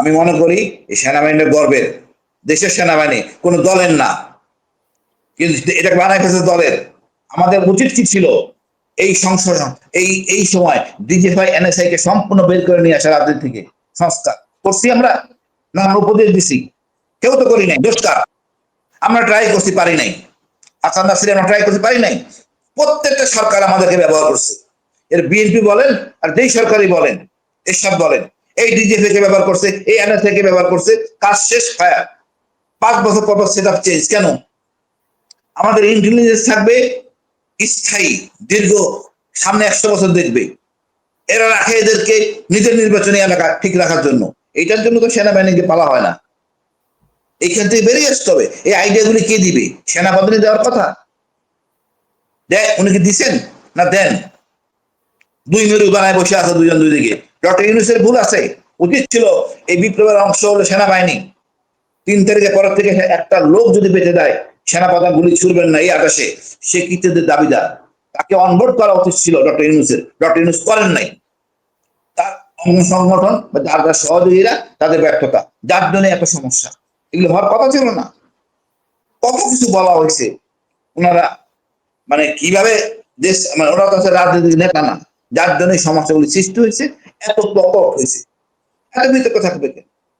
আমি মনে করি এই সেনাবাহিনীর গর্বের, দেশের সেনাবাহিনী, কোন দলের না। কিন্তু এটা বানায় ফেলছে দলের। আমাদের উচিত কি ছিল? এই সংশোধন, এই এই সময় ডিজিএফআই এনএসআই কে সম্পূর্ণ বের করে নিয়ে আসা রাজনীতি থেকে সংস্কার। করছি আমরা? না, আমরা উপদেশ দিছি। কেউ তো করি নাই, দোষকার। আমরা ট্রাই করতে পারি নাই। আসাম নাসির, আমরা ট্রাই করতে পারি নাই। প্রত্যেকটা সরকার আমাদেরকে ব্যবহার করছে। এর বিএনপি বলেন আর যেই সরকারই বলেন এসব বলেন। এই ডিজে থেকে ব্যবহার করছে, এই এনএসআই কে ব্যবহার করছে, কাজ শেষ ফায়ার পাঁচ বছর পর সেট আপ চেঞ্জ কেন? আমাদের ইন্টেলিজেন্স থাকবে স্থায়ী, দীর্ঘ, সামনে একশো বছর দেখবে। এরা রাখে এদেরকে নিজের নির্বাচনী এলাকা ঠিক রাখার জন্য। এটার জন্য তো সেনাবাহিনীকে পালা হয় না। এইখান থেকে বেরিয়ে আসতে হবে। এই আইডিয়াগুলি কে দিবে? সেনাবাহিনী দেওয়ার কথা? দেয়? উনি কি দিচ্ছেন না দেন? দুই মেরু বানায় বসে আছে দুজন দুই দিকে। ডক্টর ইউনুসের ভুল আছে। উচিত ছিল এই বিপ্লবের অংশ হলো সেনাবাহিনী। তিন তারিখের পর থেকে একটা লোক যদি বেঁচে দেয় সেনাপ্রধান গুলি ছুড়বেন না এই আকাশে। সে কৃত্যদের দাবিদার। তাকে অনবোর্ড করা উচিত ছিল ডক্টর ইউনুসের। ডক্টর ইউনুস করেন নাই। তার অঙ্গ সংগঠন বা যার যার সহযোগীরা তাদের ব্যর্থতা, যার জন্য এত সমস্যা, এগুলো হওয়ার কথা ছিল না। কত কিছু বলা হয়েছে। ওনারা মানে কীভাবে দেশ মানে ওরা তো হচ্ছে রাজনৈতিক নেতা না। যার জন্য এই সমস্যাগুলি সৃষ্টি হয়েছে, এত প্রকট হয়েছে। এত বিতর্ক থাকবে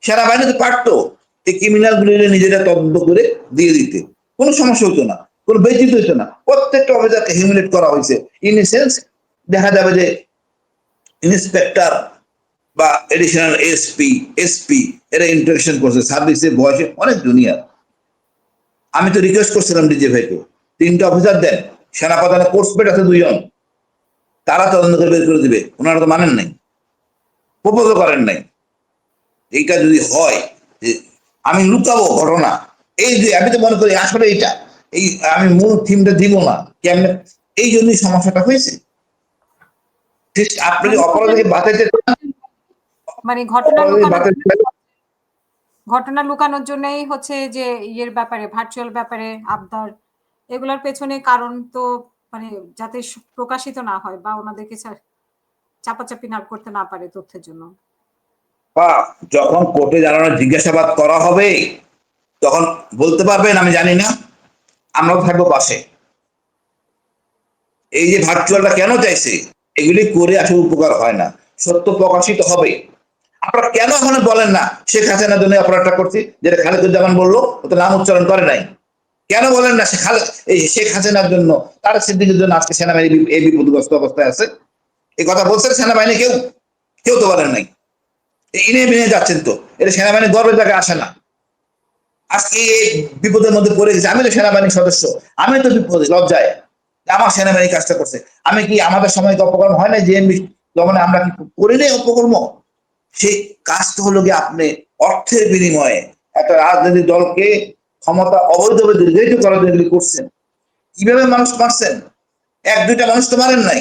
সেনাবাহিনী তো পারতো এই ক্রিমিনাল গুলি নিজেরা তদন্ত করে দিয়ে দিতে। কোনো সমস্যা হতো না, কোনো বেচিত হতো না। প্রত্যেকটা অফিসারকে হিউমিলেট করা হয়েছে। ইন সেন্স দেখা যাবে যে ইন্সপেক্টর বা এডিশনাল এসপি এসপি এরা ইন্টারেকশন করছে। সার্ভিসে বয়সে অনেক জুনিয়র আমি তো রিকোয়েস্ট করছিলাম ডিজে ভাইকে। তিনটা অফিসার দেন। সেনাপ্রধানের কোর্স পেট আছে দুইজন। তারা তদন্ত করে বের করে দিবে ওনারা তো মানেন নাই প্রপোজও করেন নাই। এইটা যদি হয় যে আমি লুকাবো ঘটনা এই যে আমি তো মনে করি আসলে এইটা এই আমি মূল থিমটা দিব না কেমনে? এই জন্যই সমস্যাটা হয়েছে। আপনি অপরাধীকে বাঁচাইতে মানে ঘটনা ঘটনা লুকানোর জন্যই হচ্ছে যে ইয়ের ব্যাপারে ভার্চুয়াল ব্যাপারে আবদার এগুলোর পেছনে কারণ তো মানে যাতে প্রকাশিত না হয় বা ওনাদেরকে চাপাচাপি না করতে না পারে তথ্যের জন্য। বা যখন কোর্টে জানানোর জিজ্ঞাসাবাদ করা হবে, তখন বলতে পারবেন, আমি জানি না। আমরাও থাকব পাশে। এই যে ভার্চুয়ালটা কেন চাইছে? এগুলি করে আসলে উপকার হয় না। সত্য প্রকাশিত হবে। আপনারা কেন এখন বলেন না? শেখ হাসিনার জন্য অপরাধটা করছি, যেটা খালেদুজ্জামান বলল ও তো নাম উচ্চারণ করে নাই। কেন বলেন না খালে এই শেখ হাসিনার জন্য, তার সিদ্দিকের জন্য আজকে সেনাবাহিনী এই বিপদগ্রস্ত অবস্থায় আছে? এই কথা বলছে সেনাবাহিনী কেউ? কেউ তো বলেন নাই। ইনে বিনে যাচ্ছেন তো। এটা সেনাবাহিনীর গর্বের জায়গায় আসে না। আজকে বিপদের মধ্যে পড়ে গেছে। আমি তো সেনাবাহিনীর সদস্য। আমি তো বিপদে লজ্জায়। আমার সেনাবাহিনী কাজটা করছে। আমি কি আমাদের সময় অপকর্ম হয় না যে যখন আমরা কি করি নাই অপকর্ম? সেই কাজটা হলো কি আপনি অর্থের বিনিময়ে একটা রাজনৈতিক দলকে ক্ষমতা অবৈধভাবে দীর্ঘায়িত করার এগুলি করছেন। কীভাবে মানুষ মারছেন? এক, দুইটা মানুষ তো মারেন নাই।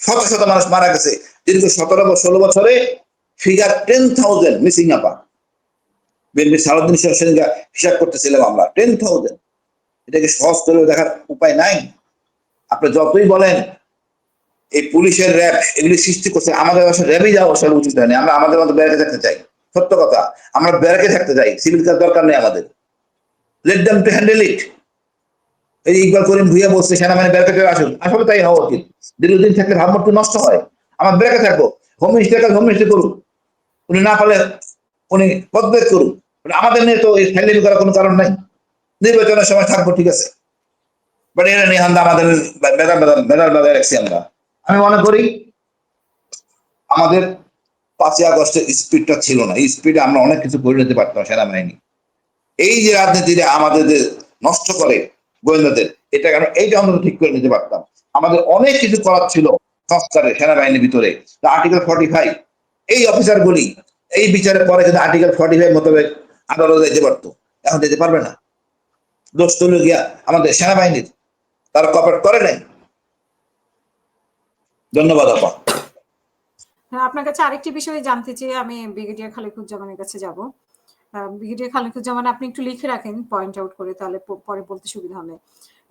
শত শত মানুষ মারা গেছে। দীর্ঘ সতেরো বা ষোলো বছরে ফিগার টেন থাউজেন্ড মিসিং আপা বিএনপি সারাদিন সেদিনকে হিসাব করতেছিলাম আমরা টেন থাউজেন্ড এটাকে সহজ করে দেখার উপায় নাই। আপনি যতই বলেন, এই পুলিশের র্যাব এগুলি সৃষ্টি করছে, আমাদের আসলে র্যাবই যাওয়া আসলে উচিত হয়নি। আমরা আমাদের মতো ব্যারাকে থাকতে চাই। সত্য কথা, আমরা ব্যারাকে থাকতে চাই। সিভিল কাজ দরকার নেই আমাদের। Let them to handle it এই ইকবাল করিম ভুইয়া বলছে সেনাবাহিনী ব্যারাকে আসুন। আসলে তাই হওয়া উচিত দীর্ঘদিন থাকলে ভাবমূর্তি নষ্ট হয়। আমার ব্যারাকে থাকব। হোম মিনিস্টার কাজ হোম মিনিস্টার করুন উনি না পারলে উনি পদত্যাগ মানে আমাদের নিয়ে তো এই ফ্যান্ডেল করার কোনো কারণ নাই। নির্বাচনের সময় থাকব, ঠিক আছে। বাট এটা নিয়ে আমাদের মেধার মেধার বাজায় রাখছি আমরা। আমি মনে করি আমাদের পাঁচই আগস্টের স্পিডটা ছিল না। স্পিডে আমরা অনেক কিছু করে নিতে পারতাম সেনাবাহিনী। এই যে রাজনীতিটা আমাদের নষ্ট করে গোয়েন্দাদের এটা কেন? এইটা আমরা ঠিক করে নিতে পারতাম। আমাদের অনেক কিছু করার ছিল সংস্কারে সেনাবাহিনীর ভিতরে। আর্টিকেল ফর্টি ফাইভ এই অফিসার গুলি এই বিচারের পরে কিন্তু আর্টিকেল ফর্টি ফাইভ মোতাবেক আদালতে যেতে পারতো এখন যেতে পারবে না। দোষ তুলে গিয়া আমাদের সেনাবাহিনীর। তারা কপারেট করে নাই। ধন্যবাদ আপা। হ্যাঁ, আপনার কাছে আরেকটি বিষয়ে জানতে চেয়ে আমি ব্রিগেডিয়ার খালেকুজ্জামানের কাছে যাব। আপনি একটু লিখে রাখেন পয়েন্ট আউট করে, তাহলে পরে বলতে সুবিধা হবে।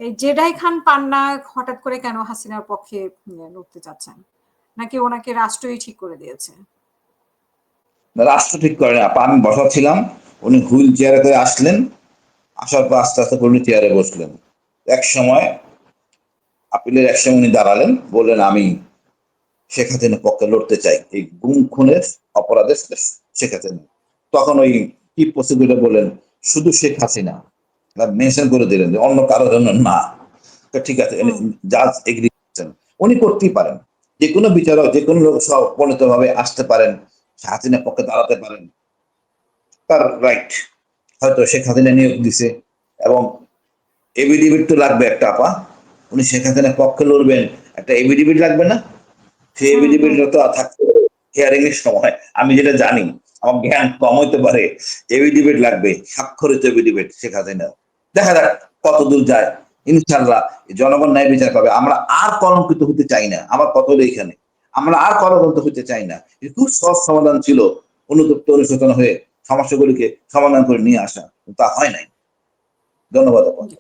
এই জেডাই খান পান্না হঠাৎ করে কেন হাসিনার পক্ষে চাচ্ছেন? নাকি ওনাকে রাষ্ট্রই ঠিক করে দিয়েছে? রাষ্ট্র ঠিক করে না। আমি বসা ছিলাম, উনি হুইল চেয়ারে করে আসলেন, আসার পর আস্তে আস্তে করে চেয়ারে বসলেন। এক সময়, আপিলের এক সময় উনি দাঁড়ালেন, বললেন, আমি শেখ হাসিনার পক্ষে লড়তে চাই। এই গুম খুনের অপরাধে শেখ হাসিনা, তখন ওই কি প্রসিকিউটর বললেন শুধু শেখ হাসিনা। মেনশন করে দিলেন যে অন্য কারোর জন্য না। তো ঠিক আছে জাজ এগ্রি করছেন। উনি করতেই পারেন। যে কোনো বিচারক যে কোনো লোক সম্পন্নিত ভাবে আসতে পারেন শেখ হাসিনার পক্ষে দাঁড়াতে পারেন। তার রাইট হয়তো শেখ হাসিনা নিয়োগ দিছে এবং এভিডিভিট তো লাগবে একটা আপা। উনি শেখ হাসিনার পক্ষে লড়বেন। একটা এভিডিভিট লাগবে না? সেই হুম, এভিডিভিট তো থাকতে হিয়ারিং এর সময়। আমি যেটা জানি আমার জ্ঞান কম হইতে পারে। এভিডিভিট লাগবে। স্বাক্ষরিত এভিডিভিট শেখ হাসিনা দেখা যাক কত দূর যায়। ইনশাল্লাহ জনগণ ন্যায় বিচার পাবে। আমরা আর কলঙ্কিত হতে চাই না। আমার হলো এখানে। আমরা আর কলঙ্কিত হতে চাই না। খুব সহজ সমাধান ছিল অনুতপ্ত অনুশোচনা হয়ে সমস্যাগুলিকে সমাধান করে নিয়ে আসা। তা হয় নাই। ধন্যবাদ আপা।